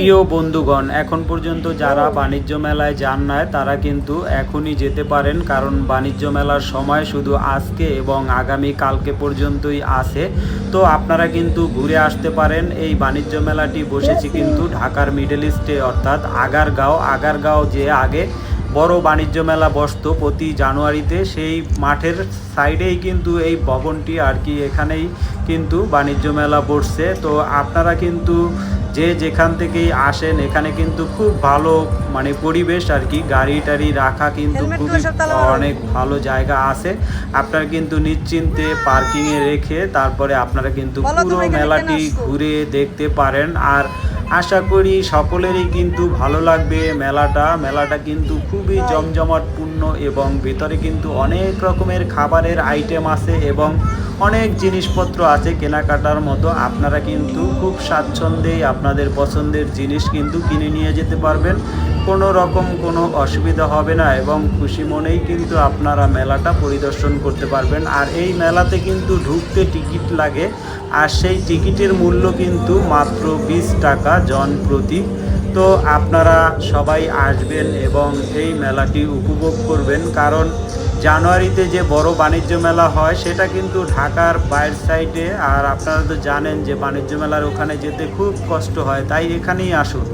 প্রিয় বন্ধুগণ, এখন পর্যন্ত যারা বাণিজ্য মেলায় যান নাই, তারা কিন্তু এখনই যেতে পারেন, কারণ বাণিজ্য মেলার সময় শুধু আজকে এবং আগামী কালকে পর্যন্তই আছে। তো আপনারা কিন্তু ঘুরে আসতে পারেন, এই বাণিজ্য মেলাটি বসেছে কিন্তু ঢাকার মিডল ইস্টে, অর্থাৎ আগারগাঁও। আগারগাঁও যে আগে বড় বাণিজ্য মেলা বসতো প্রতি জানুয়ারিতে। সেই মাঠের সাইডেই কিন্তু এই ভবনটি আর কি এখানেই কিন্তু বাণিজ্য মেলা বসছে। তো আপনারা কিন্তু যে যেখান থেকেই আসেন এখানে কিন্তু খুব ভালো মানে পরিবেশ আর কি গাড়ি টাড়ি রাখা কিন্তু খুবই। অনেক ভালো জায়গা আছে। আপনারা কিন্তু নিশ্চিন্তে পার্কিংয়ে রেখে তারপরে আপনারা কিন্তু পুরো মেলাটি ঘুরে দেখতে পারেন। আর আশা করি সকলেরই কিন্তু ভালো লাগবে মেলাটা। মেলাটা কিন্তু খুবই জমজমাটপূর্ণ এবং ভেতরে কিন্তু অনেক রকমের খাবারের আইটেম আছে এবং অনেক জিনিসপত্র আছে কেনাকাটার মতো। আপনারা কিন্তু খুব স্বাচ্ছন্দ্যেই আপনাদের পছন্দের জিনিস কিন্তু কিনে নিয়ে যেতে পারবেন। কোনো রকম কোনো অসুবিধা হবে না এবং খুশি মনেই কিন্তু আপনারা মেলাটা পরিদর্শন করতে পারবেন। আর এই মেলাতে কিন্তু ঢুকতে টিকিট লাগে। আর সেই টিকিটের মূল্য কিন্তু মাত্র বিশ টাকা জন প্রতি। তো আপনারা সবাই আসবেন এবং এই মেলাটি উপভোগ করবেন। কারণ জানুয়ারিতে যে বড় বাণিজ্য মেলা হয়, সেটা কিন্তু ঢাকার বাইর সাইডে। আর আপনারা তো জানেন যে বাণিজ্য মেলার ওখানে যেতে খুব কষ্ট হয়, তাই এখানেই আসুন।